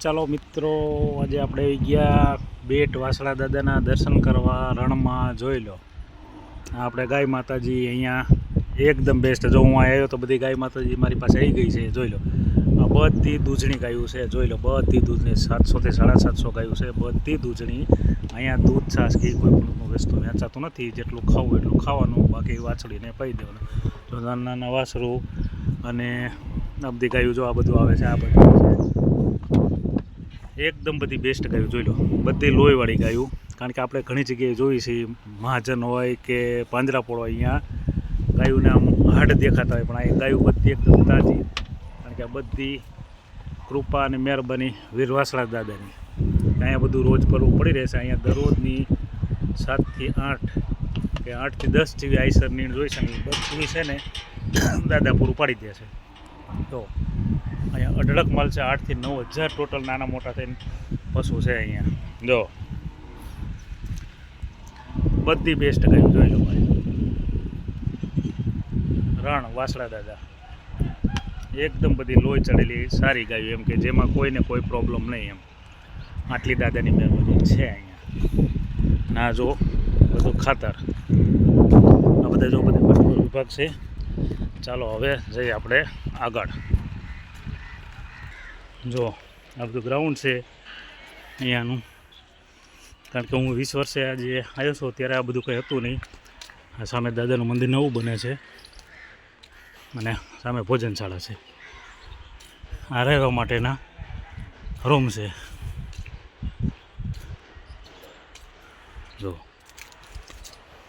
ચાલો મિત્રો, આજે આપણે ગયા બેટ વાસળા દાદાના દર્શન કરવા રણમાં જોઈ લો. આપણે ગાય માતાજી અહીંયા એકદમ બેસ્ટ જો હું આવ્યો તો બધી ગાય માતાજી મારી પાસે આવી ગઈ છે, જોઈ લો. આ બધી દૂધણી ગાયું છે, જોઈ લો, બધી દૂધની સાતસોથી સાડા સાતસો ગાયું છે, બધી દૂધણી અહીંયા દૂધ, છાશ કે કોઈ પણ વસ્તુ વેચાતું નથી, જેટલું ખાવું એટલું ખાવાનું, બાકી વાછળીને પાઈ દેવાનું. જો નાના નાના વાસરું અને આ બધી ગાયું જો આ બધું આવે છે, આ બધું. એકદમ બધી બેસ્ટ ગાયું, જોઈ લો. બધી લોહીવાળી ગાયું. કારણ કે આપણે ઘણી જગ્યાએ જોઈ છે, મહાજન હોય કે પાંજરાપોળ હોય, અહીંયા ગાયુંને આમ હાડ દેખાતા હોય, પણ આ ગાયું બધી એકદમ તાજી. કારણ કે આ બધી કૃપા અને મહેરબાની વીરવાસળા દાદાની. અહીંયા બધું રોજ કરવું પડી રહેશે અહીંયા દરરોજની સાતથી આઠ કે આઠથી દસ જેવી આઈસર નીણ જોઈ છે ને એ બધી છે ને દાદા પૂરું પાડી દે છે. તો અહીંયા અઢળક માલ છે, આઠથી નવ હજાર ટોટલ નાના મોટા થઈને પશુ છે અહીંયા. જો. બધી બેસ્ટ ગાયું જોઈ લો ભાઈ. રણ વાસળા દાદા. એકદમ બધી લોહી ચડેલી સારી ગાયું એમ કે જેમાં કોઈને કોઈ પ્રોબ્લેમ નહીં એમ. આટલી દાદાની મહેરબાની છે અહીંયા. ના, જો, બધું ખાતર. આ બધા જો બધા વિભાગ છે. ચાલો, હવે જઈએ આપણે આગળ. જો, આ બધું ગ્રાઉન્ડ છે અહીંયાનું. કારણ કે હું વીસ વર્ષે આજે આવ્યો છું ત્યારે આ બધું કંઈ હતું નહીં. આ સામે દાદાનું મંદિર નવું બને છે. અને સામે ભોજનશાળા છે. આ રહેવા માટેના રૂમ છે. જો,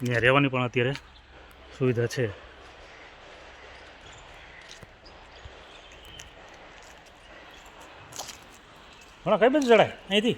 અહીંયા રહેવાની પણ અત્યારે સુવિધા છે. હમણાં કઈ બધું ચડાય અહીંથી?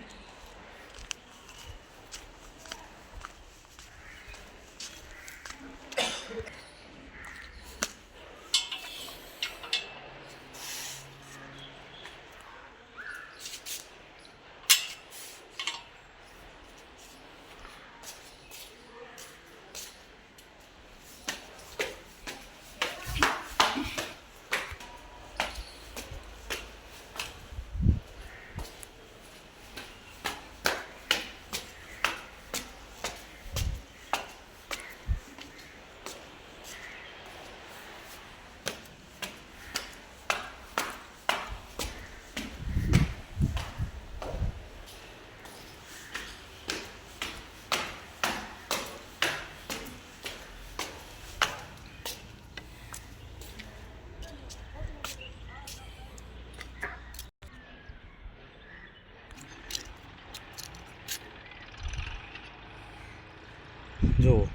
જુઓ.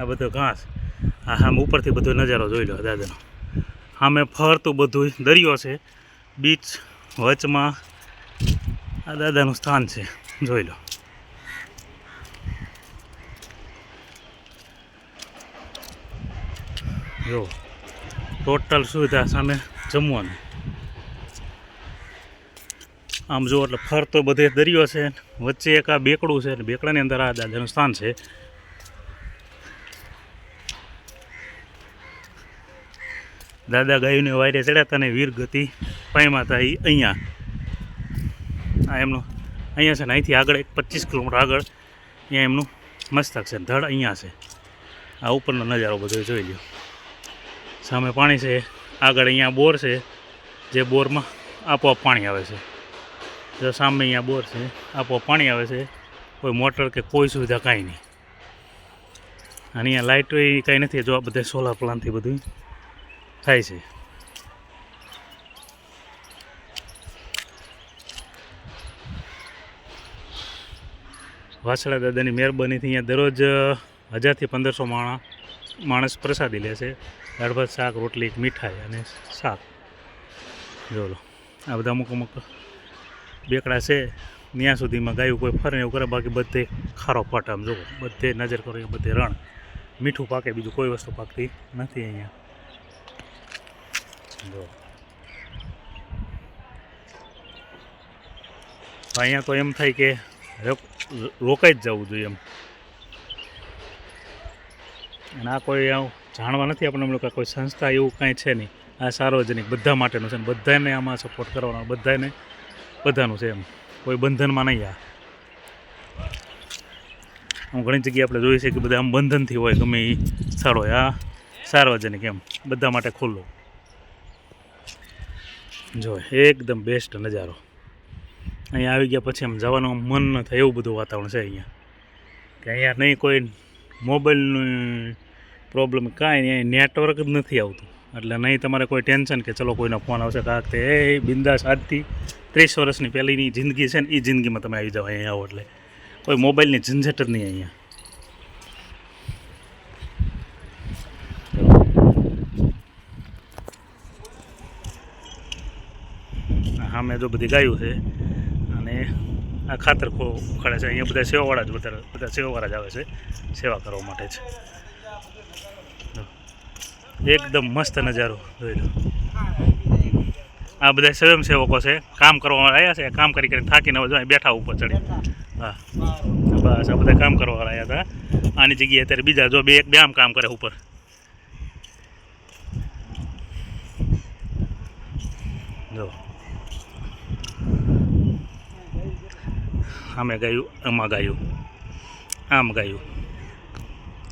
આ બધો ઘાસ. આ આમ ઉપરથી બધો નજારો જોઈ લો, દાદાનો. સામે ફરતું બધું દરિયો છે. બીચ વચમાં આ દાદાનું સ્થાન છે. જોઈ લો. જો ટોટલ સુવિધા સામે જમવાનું. આમ જુઓ એટલે ફરતો બધે દરિયો છે વચ્ચે એક આ બેકડું છે અને બેકડાની અંદર આ દાદાનું સ્થાન છે. દાદા ગાયુને વાયરે ચડ્યા હતા ને વીર ગતિ પામ્યા હતા એ અહીંયા. આ એમનું અહીંયા છે ને અહીંથી આગળ એક પચીસ કિલોમીટર આગળ અહીંયા એમનું મસ્તક છે ધડ અહીંયા છે. આ ઉપરનો નજારો બધો જોઈ લો સામે પાણી છે, આગળ અહીંયા બોર છે, જે બોરમાં આપોઆપ પાણી આવે છે. જો સામે અહીંયા બોર છે, આપો પાણી આવે છે, કોઈ મોટર કે કોઈ સુવિધા કાંઈ નહીં. અને અહીંયા લાઇટો એ કાંઈ નથી, જો આ બધા સોલાર પ્લાન્ટથી બધું થાય છે. વાછડા દાદાની મહેરબાનીથી અહીંયા દરરોજ હજારથી પંદરસો માણસ માણસ પ્રસાદી લે છે. દાળ ભાત શાક, રોટલી, મીઠાઈ અને શાક. જો આ બધા અમુક અમુક બેકડા છે ત્યાં સુધીમાં ગાયું કોઈ ફરે એવું કરે, બાકી બધે ખારો પટ આમ જુઓ બધે નજર કરો બધે રણ. મીઠું પાકે, બીજું કોઈ વસ્તુ પાકતી નથી અહીંયા. જો. અહીંયા તો એમ થાય કે રોક- રોકાઈ જ જવું જોઈએ એમ. અને આ કોઈ જાણવા નથી આપણે એમ લોકો કોઈ સંસ્થા એવું કાંઈ છે નહીં. આ સાર્વજનિક, બધા માટેનું છે બધાને આમાં સપોર્ટ કરવાનો, બધાને બધાનું છે એમ. કોઈ બંધનમાં નહીં આ. આમ ઘણી જગ્યાએ આપણે જોઈએ છે કે બધા આમ બંધનથી હોય, ગમે એ સારો હોય. આ સાર્વજનિક એમ. બધા માટે ખુલ્લું. જો, એકદમ બેસ્ટ નજારો. અહીંયા આવી ગયા પછી આમ જવાનું મન ન થાય એવું બધું વાતાવરણ છે અહીંયા. કે અહીંયા નહીં કોઈ મોબાઈલનું પ્રોબ્લેમ કાંઈ નહીં. અહીં નેટવર્ક જ નથી આવતું. એટલે નહીં તમારે કોઈ ટેન્શન કે ચલો કોઈનો ફોન આવશે કાંક તે, એ બિંદાસ, આજથી ત્રીસ વર્ષની પહેલીની જિંદગી છે ને એ જિંદગીમાં તમે આવી જાઓ અહીંયા આવો એટલે. કોઈ મોબાઈલની ઝંઝટ જ નહીં અહીંયા. સામે જો બધી ગાયું છે અને આ ખાતર ઉખાડે છે. અહીંયા બધા સેવાવાળા જ વધારે બધા સેવાવાળા જ આવે છે સેવા કરવા માટે છે. એકદમ મસ્ત નજારો જોઈ લો. આ બધા સ્વયંસેવકો છે, કામ કરવા આવ્યા છે, કામ કરી કરીને થાકીને હવે બેઠા ઉપર ચડી. હા. બસ, આ બધા કામ કરવા આવ્યા હતા. આની જગ્યાએ અત્યારે બીજા જો બે એક બે આમ કામ કરે ઉપર. જો. આમે ગાયું, આમાં ગાયું. આમ ગાયું.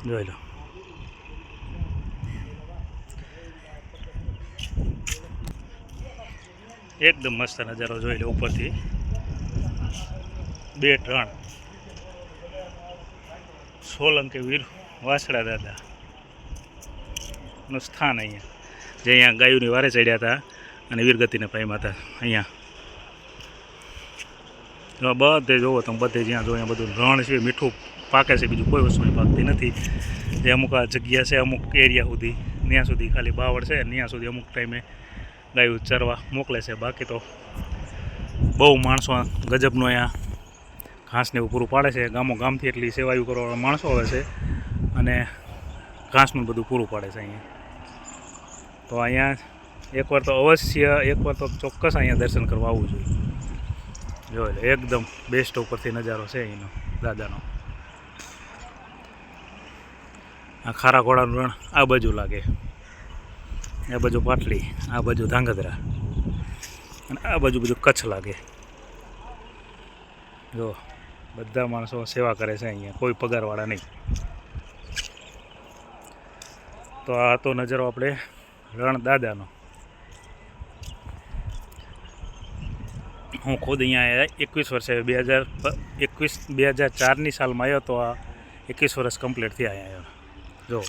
જોઈ લો. એકદમ મસ્ત નજારો જોઈ લો ઉપરથી. બે ત્રણ. સોલંકી વીર વાસડા દાદા. નું સ્થાન અહીંયા. જે અહીંયા ગાયોની વારે ચડ્યા હતા અને વીરગતિને પામ્યા હતા અહીંયા બધે જોવો તમે બધે જ્યાં જો અહીંયા બધું રણ છે, મીઠું પાકે છે, બીજું કોઈ વસ્તુની પાકતી નથી. જે અમુક આ જગ્યા છે, અમુક એરિયા સુધી, ત્યાં સુધી ખાલી બાવળ છે, ત્યાં સુધી અમુક ટાઈમે ગાયું ચરવા મોકલે છે. બાકી તો બહુ માણસો ગજબનો અહીંયા ઘાસને એવું પૂરું પાડે છે. ગામો ગામથી એટલી સેવાયું કરવાવાળા માણસો આવે છે અને ઘાસનું બધું પૂરું પાડે છે અહીંયા. તો અહીંયા એકવાર તો અવશ્ય એકવાર તો ચોક્કસ અહીંયા દર્શન કરવા આવવું જોઈએ. જો એકદમ બેસ્ટ ઉપરથી નજારો છે અહીંનો, દાદાનો. આ ખારા ઘોડાનું રણ આ બાજુ લાગે. આ બાજુ પાટલી, આ બાજુ ધાંગધ્રા, અને આ બાજુ બધું કચ્છ લાગે. જો, બધા માણસો સેવા કરે છે અહીંયા, કોઈ પગારવાળા નહીં. તો આ હતો નજરો આપણે રણ દાદાનો હું ખુદ અહીંયા એકવીસ વર્ષે, બે હજાર એકવીસ, બે હજાર ચારની સાલમાં આવ્યો તો આ એકવીસ વર્ષ કમ્પ્લીટ થયા અહીંયા જો.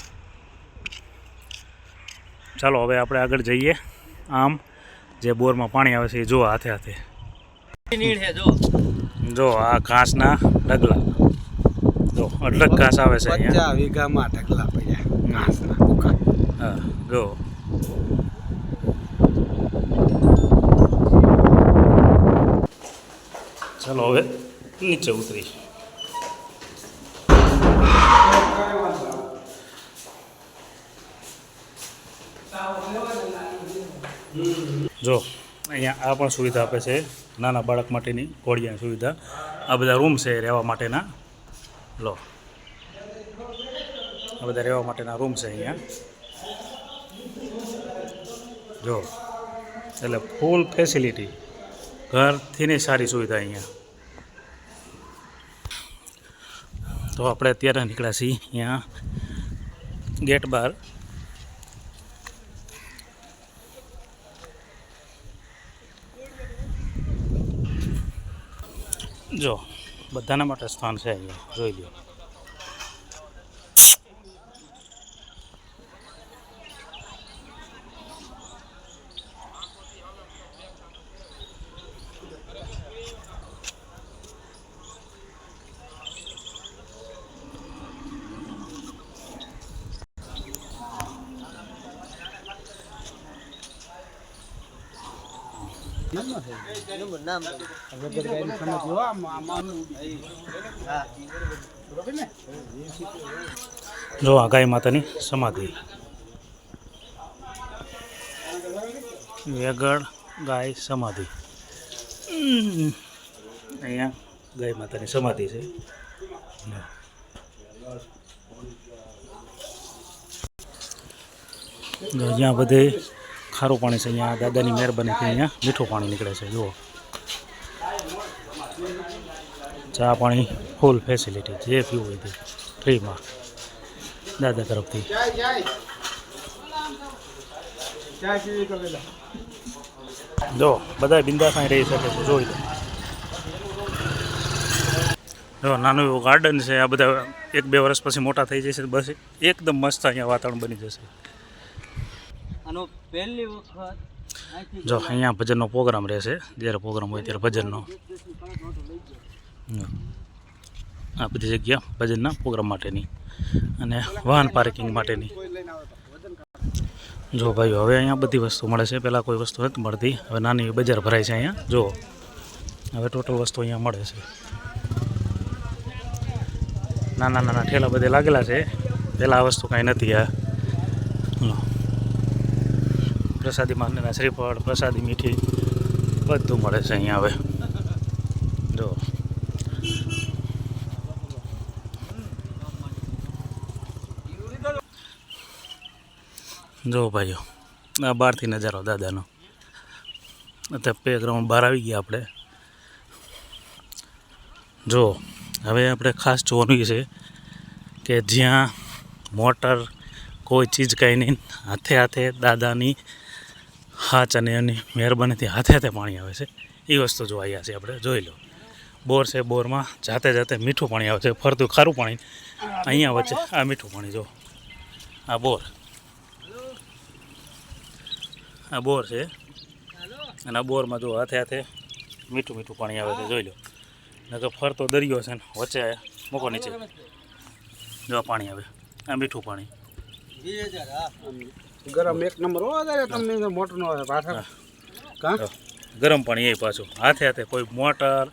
ચાલો હવે આપણે આગળ જઈએ. આમ જે બોરમાં પાણી આવે છે એ જો હાથે હાથે. જો આ ઘાસના ઢગલા. જો અઢળક ઘાસ આવે છે અહીંયા. વીઘામાં ઢગલા પડ્યા ઘાસના હા જો. ચાલો હવે નીચે ઉતરી જો, અહીંયા આ પણ સુવિધા આપે છે, નાના બાળક માટેની ઘોડિયાની સુવિધા. આ બધા રૂમ છે રહેવા માટેના. લો. આ બધા રહેવા માટેના રૂમ છે અહીંયા. જો, એટલે ફૂલ ફેસિલિટી ઘરથી ને સારી સુવિધા અહીંયા. તો આપણે અત્યારે નીકળ્યા છીએ અહીંયા ગેટ બહાર જો બધાના માટે સ્થાન છે અહીંયા. જોઈ લો વગર ગાયની સમજ હો, આમ- આમ- આમ. બરોબર ને? જો આ ગાય માતાની સમાધિ વેગળ ગાય સમાધિ અહીંયા ગાય માતાની સમાધિ છે જ્યાં બધે ખારું પાણી છે અહીંયા, દાદાની મહેરબાનીથી અહીંયા મીઠું પાણી નીકળે છે, જુઓ. ચા પાણી ફૂલ ફેસિલિટી જે પીવું હોય તે ફ્રીમાં દાદા તરફથી. જો બધા બિંદાસ અહીં રહી શકે છે, જોઈ લો. જો, નાનું એવું ગાર્ડન છે, આ બધા એક બે વર્ષ પછી મોટા થઈ જશે, બસ એકદમ મસ્ત અહીંયા વાતાવરણ બની જશે. આનો પહેલી વખત જો અહીંયા ભજનનો પ્રોગ્રામ રહેશે જ્યારે પ્રોગ્રામ હોય ત્યારે ભજનનો. આ બધી જગ્યા ભજનના પ્રોગ્રામ માટેની અને વાહન પાર્કિંગ માટેની. જો ભાઈ હવે અહીંયા બધી વસ્તુ મળે છે. પહેલાં કોઈ વસ્તુ નથી મળતી. હવે નાની બજાર ભરાય છે અહીંયા. જો હવે ટોટલ વસ્તુ અહીંયા મળે છે. નાના નાના ઠેલા બધે લાગેલા છે. પહેલાં આ વસ્તુ કાંઈ નથી આ. પ્રસાદી માટેના શ્રીફળ પ્રસાદી મીઠી, બધું મળે છે અહીંયા હવે. જો. જો ભાઈઓ, આ બહારથી નજારો, દાદાનો. અત્યારે પે ગ્રાઉન્ડ બહાર આવી ગયા આપણે. જો, હવે આપણે ખાસ જોવાનું છે કે જ્યાં મોટર કોઈ ચીજ કાંઈ નહીં, હાથે હાથે દાદાની હાચ અને એની મહેરબાનીથી હાથે હાથે પાણી આવે છે. એ વસ્તુ જોવા આવ્યા છે, આપણે જોઈ લો. બોર છે, બોરમાં જાતે જાતે મીઠું પાણી આવે છે, ફરતું ખારું પાણી. અહીંયા વચ્ચે આ મીઠું પાણી જો. આ બોર. આ બોર છે. અને આ બોરમાં જો હાથે હાથે મીઠું મીઠું પાણી આવે છે, જોઈ લો. નકર ફરતો દરિયો છે ને, વચ્ચે મૂકો નીચે. જો પાણી આવે. આ મીઠું પાણી. ગરમ એક નંબર. હો દાદા તમને મોટર નો આવે. પાછળ. કા? ગરમ પાણી એ પાછું. હાથે હાથે કોઈ મોટર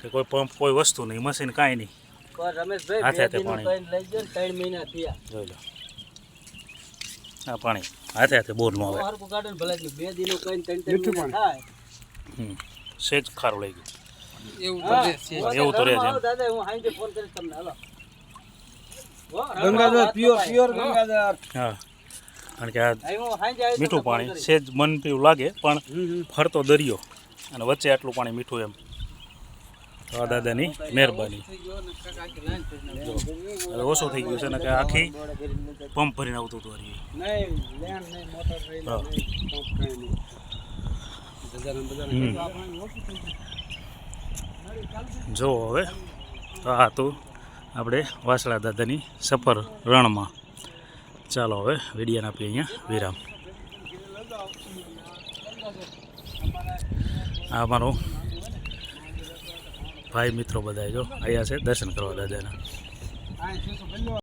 કે કોઈ પંપ કોઈ વસ્તુ નહીં. મશીન કાંઈ નહીં. હાથે હાથે પાણી. લઈ ગયો ત્રણ મહિના થયા. જોઈ લો. આ પાણી હાથે હાથે બોરનું આવે. હરકું ગાર્ડન ભલે જ બે દીનું કઈને ત્રણ ત્રણ મહિના થાય હમ. સેજ ખારું લઈ ગયું. એવું તો રહે છે. દાદા હું હાંજે ફોન કરીશ તમને. Hello. Gangadhar pure pure Gangadhar. હા. કારણ કે આ મીઠું પાણી છે સેજ મન પીવું લાગે પણ. ફરતો દરિયો. અને વચ્ચે આટલું પાણી મીઠું એમ. આ દાદાની મહેરબાની. ઓછું થઈ ગયું છે ને કે આખી પંપ ભરીને આવતું હતું હરી જુઓ હા. જો હવે તો આ હતું આપણે વાસળા દાદાની સફર રણમાં. ચાલો હવે વિડીયાને આપીએ અહીંયા વિરામ આ અમારો ભાઈ મિત્રો બધા જો અહીંયા છે દર્શન કરવા દાદાના?